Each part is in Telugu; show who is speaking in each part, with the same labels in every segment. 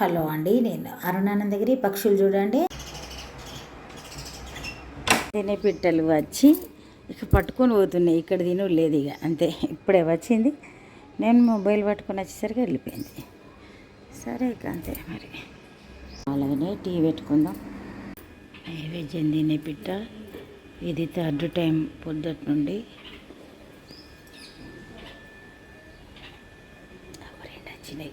Speaker 1: హలో అండి నేను అరుణానందగిరి పక్షులు చూడండి. తినే పిట్టలు వచ్చి ఇక పట్టుకొని పోతున్నాయి ఇక్కడ తిను లేదు ఇక అంతే. ఇప్పుడే వచ్చింది. నేను మొబైల్ పట్టుకొని వచ్చేసరికి వెళ్ళిపోయింది. సరే ఇక అంతే మరి. అలాగనే టీ పెట్టుకుందాం. నైవేద్యం తినే పిట్ట. ఇది థర్డ్ టైం పొద్దుటి నుండి. వచ్చినాయి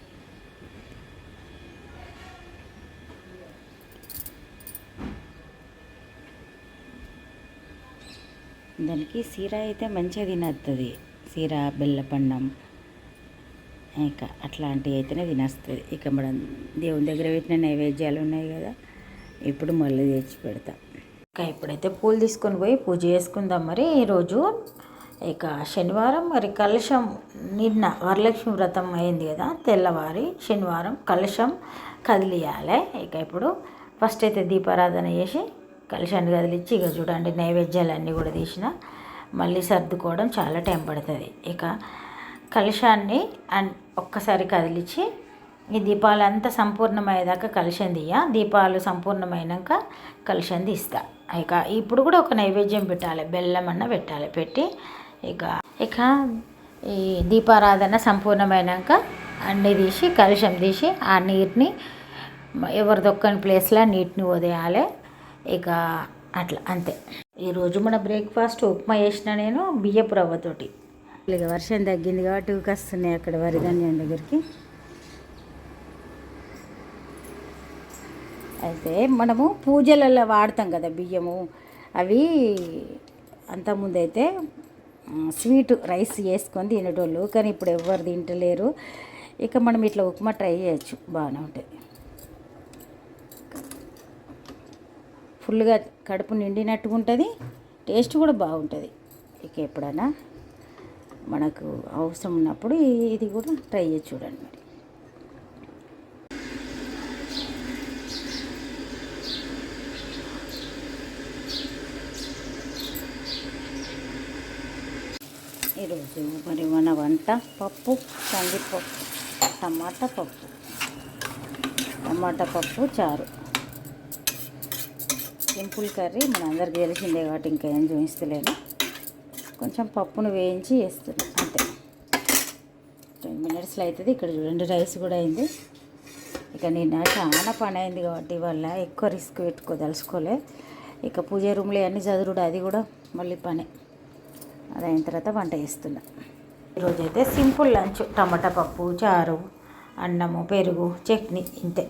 Speaker 1: దానికి సీర అయితే మంచిగా తినస్తుంది సీర బెల్లపన్నం ఇక అట్లాంటివి అయితేనే తినేస్తుంది. ఇక మనం దేవుని దగ్గర పెట్టిన నైవేద్యాలు ఉన్నాయి కదా ఇప్పుడు మళ్ళీ తెచ్చి పెడతా. ఇక ఇప్పుడైతే పూలు తీసుకొని పోయి పూజ చేసుకుందాం మరి ఈరోజు. ఇక శనివారం మరి కలశం నిన్న వరలక్ష్మి వ్రతం అయింది కదా తెల్లవారి శనివారం కలశం కదిలియాలి. ఇక ఇప్పుడు ఫస్ట్ అయితే దీపారాధన చేసి కలశాన్ని కదిలిచ్చి ఇక చూడండి నైవేద్యాలన్నీ కూడా తీసిన. మళ్ళీ సర్దుకోవడం చాలా టైం పడుతుంది. ఇక కలశాన్ని అండ్ ఒక్కసారి కదిలిచ్చి ఈ దీపాలంతా సంపూర్ణమయ్యేదాకా కలశం తీయ. దీపాలు సంపూర్ణమైనాక కలశం తీస్తా. ఇక ఇప్పుడు కూడా ఒక నైవేద్యం పెట్టాలి. బెల్లం అన్న పెట్టాలి. పెట్టి ఇక ఇక ఈ దీపారాధన సంపూర్ణమైనాక అన్నీ తీసి కలుషం తీసి ఆ నీటిని ఎవరి దొక్కని ప్లేస్లో నీటిని వదిలేయాలి. ఇక అట్లా అంతే. ఈరోజు మన బ్రేక్ఫాస్ట్ ఉప్మా చేసిన నేను బియ్యపు రవ్వతోటి ఇక వర్షం తగ్గింది కాబట్టి ఊకొస్తున్నాయి అక్కడ వరిధాన్యం దగ్గరికి. అయితే మనము పూజలలో వాడతాం కదా బియ్యము. అవి అంతకుముందైతే స్వీట్ రైస్ చేసుకొని తినేటోళ్ళు. కానీ ఇప్పుడు ఎవరు తింటలేరు. ఇక మనం ఇట్లా ఉప్మా ట్రై చేయొచ్చు. బాగానే ఉంటుంది. ఫుల్గా కడుపు నిండినట్టుగా ఉంటుంది. టేస్ట్ కూడా బాగుంటుంది. ఇక ఎప్పుడైనా మనకు అవసరం ఉన్నప్పుడు ఇది కూడా ట్రై చేసి చూడండి మరి. ఈరోజు మరి మన వంట పప్పు కందిపప్పు టమాటా పప్పు. టమాటా పప్పు చారు. Simple curry. మన అందరికీ తెలిసిందే కాబట్టి ఇంకా ఏం చూపిస్తలేను కొంచెం పప్పును వేయించి వేస్తున్నాను అంతే. టెన్ మినిట్స్లో అవుతుంది. ఇక్కడ చూడండి రైస్ కూడా అయింది. ఇక నిన్న చాలా పని అయింది కాబట్టి వల్ల ఎక్కువ రిస్క్ పెట్టుకోదలుచుకోలే ఇక పూజ రూమ్లో అన్ని చదువుడు అది కూడా మళ్ళీ పనే. అది అయిన తర్వాత వంట చేస్తున్నా. ఈరోజు అయితే సింపుల్ లంచ్. టమాటా పప్పు చారు అన్నము పెరుగు చట్నీ ఇంతే.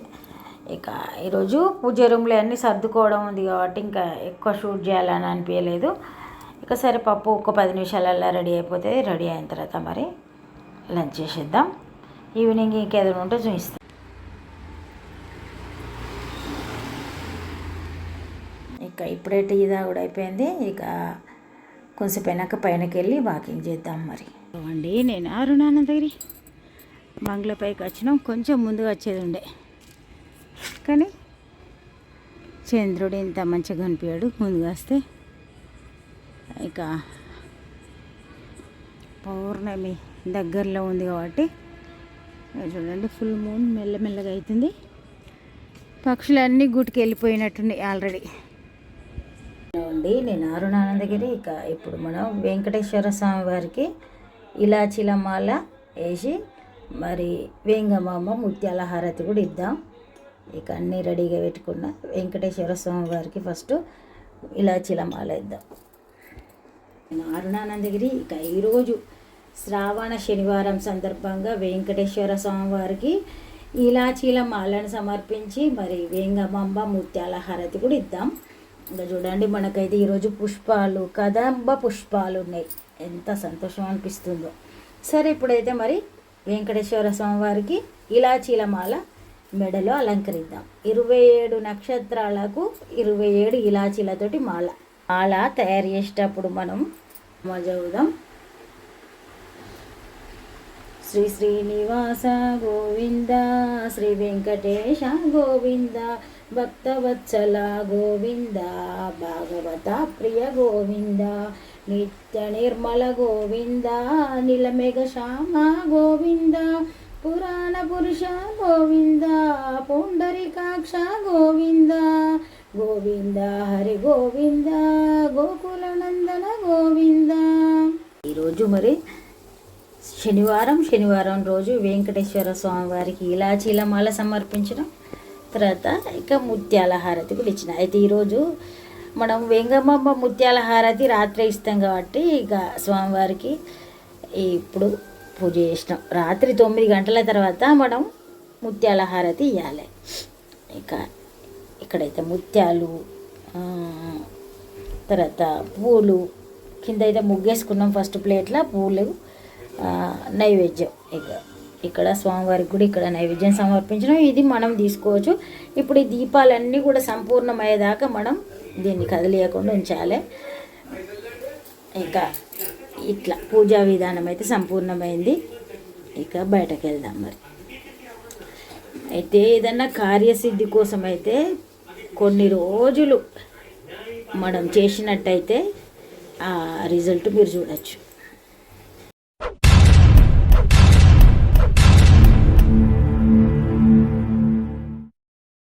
Speaker 1: ఇక ఈరోజు పూజ రూమ్లో అన్నీ సర్దుకోవడం ఉంది కాబట్టి ఇంకా ఎక్కువ షూట్ చేయాలని అనిపించలేదు. ఇక సరే పప్పు ఒక పది నిమిషాలల్లో రెడీ అయిపోతుంది రెడీ అయిన తర్వాత మరి లంచ్ చేసేద్దాం. ఈవినింగ్ ఇంకేదైనా ఉంటే చూపిస్తాం. ఇక ఇప్పుడే టీ కూడా అయిపోయింది. ఇక కొంచెంసేపు పైనకి వెళ్ళి వాకింగ్ చేద్దాం మరి. అండి నేను అరుణానందగిరి బంగ్లా పైకి వచ్చినాం. కొంచెం ముందుగా వచ్చేది ఉండే. కానీ చంద్రుడు ఇంత మంచిగా కనిపించాడు. ముందుగా వస్తే ఇక పౌర్ణమి దగ్గరలో ఉంది కాబట్టి చూడండి ఫుల్ మూన్ మెల్లమెల్లగా అవుతుంది. పక్షులన్నీ గుడికి వెళ్ళిపోయినట్టున్నాయి ఆల్రెడీ అండి నేను అరుణానందగిరి ఇక ఇప్పుడు మనం వెంకటేశ్వర స్వామి వారికి ఇలాచీల మాల వేసి మరి వేంగమామ ముత్యాల హారతి కూడా ఇద్దాం. ఇక అన్నీ రెడీగా పెట్టుకున్న వెంకటేశ్వర స్వామి వారికి ఫస్ట్ ఇలాచీల మాల ఇద్దాం నేను అరుణానందగిరి ఇక ఈరోజు శ్రావణ శనివారం సందర్భంగా వెంకటేశ్వర స్వామి వారికి ఇలాచీల మాలను సమర్పించి మరి వేంగమంబ ముత్యాల హారతి కూడా ఇద్దాం. ఇంకా చూడండి మనకైతే ఈరోజు పుష్పాలు కదంబ పుష్పాలు ఉన్నాయి. ఎంత సంతోషం అనిపిస్తుందో. సరే ఇప్పుడైతే మరి వెంకటేశ్వర స్వామి వారికి ఇలాచీల మాల మెడలో అలంకరిద్దాం. ఇరవై ఏడు నక్షత్రాలకు ఇరవై ఏడు ఇలాచీలతోటి మాల. మాల తయారు చేసేటప్పుడు మనం చదువుదాం శ్రీ శ్రీనివాస గోవింద శ్రీ వెంకటేశ గోవింద భక్తవత్సల గోవింద భాగవత ప్రియ గోవింద నిత్య నిర్మల గోవింద నిలమేఘ శ్యామ గోవింద పురాణ పురుష గోవింద పుండరికాక్ష గోవింద గోవింద హరి గోవింద గోకుల నందన గోవింద. ఈరోజు మరి శనివారం శనివారం రోజు వెంకటేశ్వర స్వామి వారికి ఇలాచీల మాల సమర్పించడం తర్వాత ఇక ముత్యాల హారతి కూడా ఇచ్చిన. అయితే ఈరోజు మనం వెంగమ్మ ముత్యాల హారతి రాత్రి ఇస్తాం కాబట్టి ఇక స్వామివారికి ఇప్పుడు పూజ చేసినాం. రాత్రి తొమ్మిది గంటల తర్వాత మనం ముత్యాల హారతి ఇవ్వాలి ఇక ఇక్కడైతే ముత్యాలు తర్వాత పూలు కింద అయితే ముగ్గేసుకున్నాం ఫస్ట్ ప్లేట్లో పూలు నైవేద్యం. ఇక ఇక్కడ స్వామివారికి కూడా ఇక్కడ నైవేద్యం సమర్పించడం ఇది మనం తీసుకోవచ్చు. ఇప్పుడు ఈ దీపాలన్నీ కూడా సంపూర్ణమయ్యేదాకా మనం దీన్ని కదిలియకుండా ఉంచాలి. ఇక ఇట్లా పూజా విధానం అయితే సంపూర్ణమైంది. ఇక బయటకు వెళ్దాం మరి. అయితే ఏదన్నా కార్యసిద్ధి కోసం అయితే కొన్ని రోజులు మనం చేసినట్టయితే ఆ రిజల్ట్ మీరు చూడొచ్చు.